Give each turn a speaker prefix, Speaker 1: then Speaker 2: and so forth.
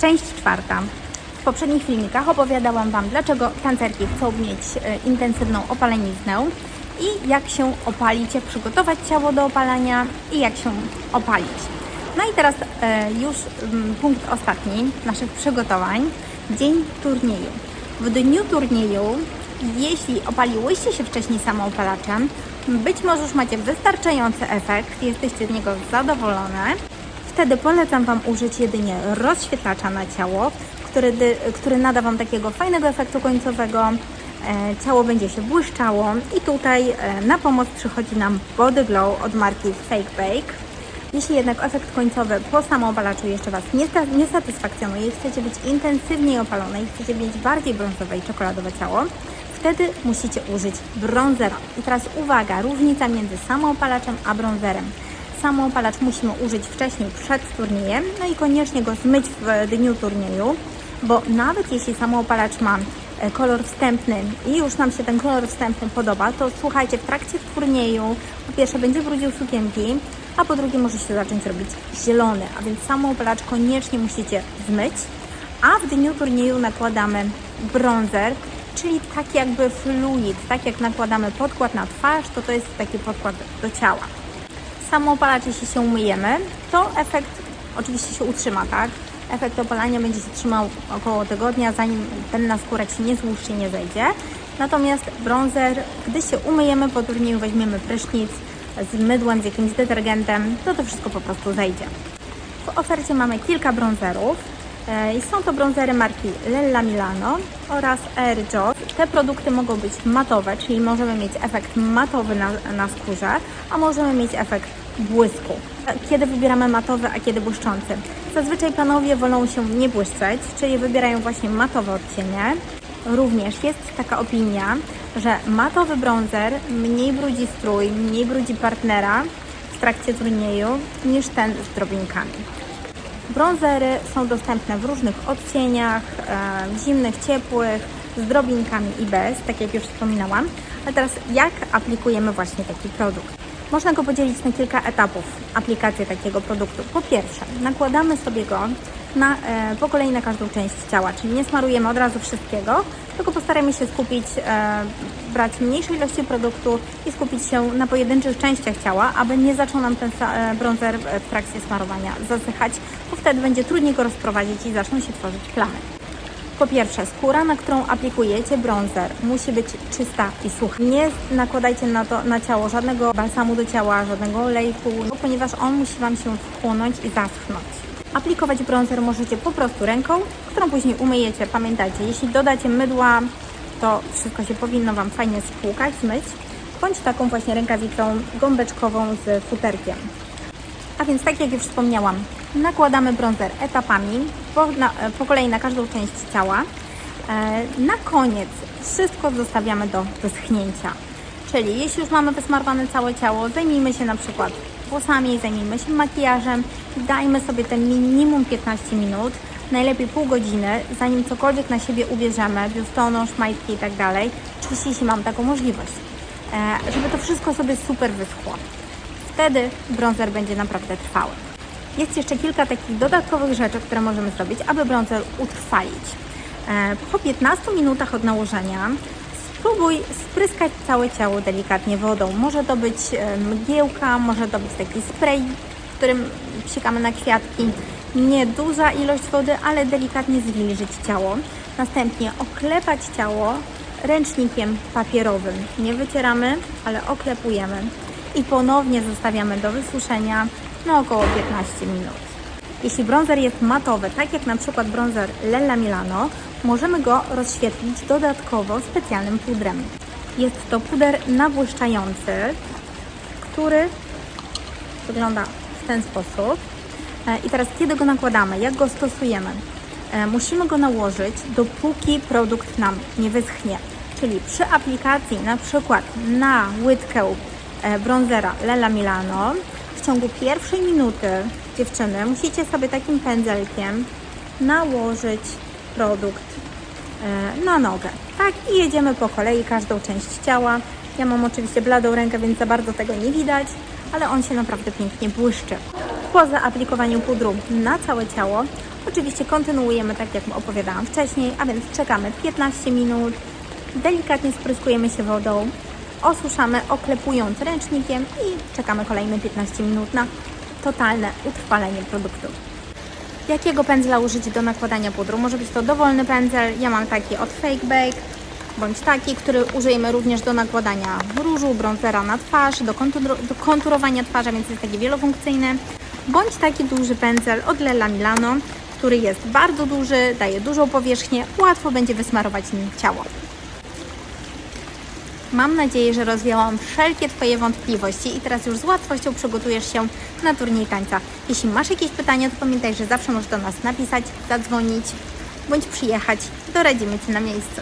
Speaker 1: Część czwarta. W poprzednich filmikach opowiadałam Wam, dlaczego tancerki chcą mieć e, intensywną opaleniznę i jak się opalić, jak przygotować ciało do opalania i jak się opalić. No i teraz e, już mm, punkt ostatni naszych przygotowań. Dzień turnieju. W dniu turnieju, jeśli opaliłyście się wcześniej samoopalaczem, być może już macie wystarczający efekt, jesteście z niego zadowolone. Wtedy polecam Wam użyć jedynie rozświetlacza na ciało, który, który nada Wam takiego fajnego efektu końcowego. E, ciało będzie się błyszczało i tutaj e, na pomoc przychodzi nam Body Glow od marki Fake Bake. Jeśli jednak efekt końcowy po samoobalaczu jeszcze Was nie, nie satysfakcjonuje i chcecie być intensywniej opalone i chcecie mieć bardziej brązowe i czekoladowe ciało, wtedy musicie użyć bronzera. I teraz uwaga, różnica między samoopalaczem a bronzerem. Samoopalacz musimy użyć wcześniej przed turniejem, no i koniecznie go zmyć w dniu turnieju, bo nawet jeśli samoopalacz ma e, kolor wstępny i już nam się ten kolor wstępny podoba, to słuchajcie, w trakcie turnieju po pierwsze będzie brudził sukienki, a po drugie może się zacząć robić zielony, a więc samoopalacz koniecznie musicie zmyć, a w dniu turnieju nakładamy bronzer, czyli tak jakby fluid, tak jak nakładamy podkład na twarz, to to jest taki podkład do ciała samoopalacz, jeśli się umyjemy, to efekt oczywiście się utrzyma, tak? Efekt opalania będzie się trzymał około tygodnia, zanim ten na skórek się nie złuszczy, nie zejdzie. Natomiast bronzer, gdy się umyjemy po turnieju, weźmiemy prysznic z mydłem, z jakimś detergentem, to to wszystko po prostu zejdzie. W ofercie mamy kilka bronzerów. E, Są to bronzery marki Lella Milano oraz Air Joss. Te produkty mogą być matowe, czyli możemy mieć efekt matowy na, na skórze, a możemy mieć efekt błysku. Kiedy wybieramy matowy, a kiedy błyszczący? Zazwyczaj panowie wolą się nie błyszczeć, czyli wybierają właśnie matowe odcienie. Również jest taka opinia, że matowy bronzer mniej brudzi strój, mniej brudzi partnera w trakcie turnieju niż ten z drobinkami. Bronzery są dostępne w różnych odcieniach, e, zimnych, ciepłych, z drobinkami i bez, tak jak już wspominałam. A teraz jak aplikujemy właśnie taki produkt? Można go podzielić na kilka etapów aplikacji takiego produktu. Po pierwsze, nakładamy sobie go na, e, po kolei na każdą część ciała, czyli nie smarujemy od razu wszystkiego, tylko postaramy się skupić, e, brać mniejsze ilości produktu i skupić się na pojedynczych częściach ciała, aby nie zaczął nam ten e, bronzer w trakcie smarowania zasychać, bo wtedy będzie trudniej go rozprowadzić i zaczną się tworzyć plamy. Po pierwsze, skóra, na którą aplikujecie bronzer, musi być czysta i sucha. Nie nakładajcie na, to, na ciało żadnego balsamu do ciała, żadnego olejku, no, ponieważ on musi Wam się wchłonąć i zaschnąć. Aplikować bronzer możecie po prostu ręką, którą później umyjecie. Pamiętajcie, jeśli dodacie mydła, to wszystko się powinno Wam fajnie spłukać, zmyć, bądź taką właśnie rękawicą gąbeczkową z futerkiem. A więc tak jak już wspomniałam, nakładamy bronzer etapami, po, na, po kolei na każdą część ciała. E, na koniec wszystko zostawiamy do wyschnięcia. Czyli jeśli już mamy wysmarowane całe ciało, zajmijmy się na przykład włosami, zajmijmy się makijażem, dajmy sobie ten minimum 15 minut, najlepiej pół godziny, zanim cokolwiek na siebie ubierzemy, biustonosz, majtki i tak. Oczywiście jeśli mam taką możliwość, e, żeby to wszystko sobie super wyschło wtedy bronzer będzie naprawdę trwały. Jest jeszcze kilka takich dodatkowych rzeczy, które możemy zrobić, aby bronzer utrwalić. E, Po 15 minutach od nałożenia spróbuj spryskać całe ciało delikatnie wodą. Może to być e, mgiełka, może to być taki spray, którym psikamy na kwiatki. Nie duża ilość wody, ale delikatnie zwilżyć ciało. Następnie oklepać ciało ręcznikiem papierowym. Nie wycieramy, ale oklepujemy i ponownie zostawiamy do wysuszenia na około 15 minut. Jeśli bronzer jest matowy, tak jak na przykład bronzer Lella Milano, możemy go rozświetlić dodatkowo specjalnym pudrem. Jest to puder nabłyszczający, który wygląda w ten sposób. E, I teraz kiedy go nakładamy, jak go stosujemy? E, Musimy go nałożyć dopóki produkt nam nie wyschnie. Czyli przy aplikacji na przykład na łydkę e, bronzera Lella Milano w ciągu pierwszej minuty dziewczyny musicie sobie takim pędzelkiem nałożyć produkt e, na nogę. Tak i jedziemy po kolei każdą część ciała. Ja mam oczywiście bladą rękę, więc za bardzo tego nie widać, ale on się naprawdę pięknie błyszczy. Po zaaplikowaniu pudru na całe ciało Oczywiście kontynuujemy tak, jak opowiadałam wcześniej, a więc czekamy 15 minut, delikatnie spryskujemy się wodą, osuszamy oklepując ręcznikiem i czekamy kolejne 15 minut na totalne utrwalenie produktu. Jakiego pędzla użyć do nakładania pudru? Może być to dowolny pędzel, ja mam taki od Fake Bake, bądź taki, który użyjemy również do nakładania różu, bronzera na twarz, do, kontur- do konturowania twarzy, więc jest taki wielofunkcyjny, bądź taki duży pędzel od Lella Milano, który jest bardzo duży, daje dużą powierzchnię, łatwo będzie wysmarować nim ciało. Mam nadzieję, że rozwiałam wszelkie Twoje wątpliwości i teraz już z łatwością przygotujesz się na turniej tańca. Jeśli masz jakieś pytania, to pamiętaj, że zawsze możesz do nas napisać, zadzwonić bądź przyjechać. Doradzimy Ci na miejscu.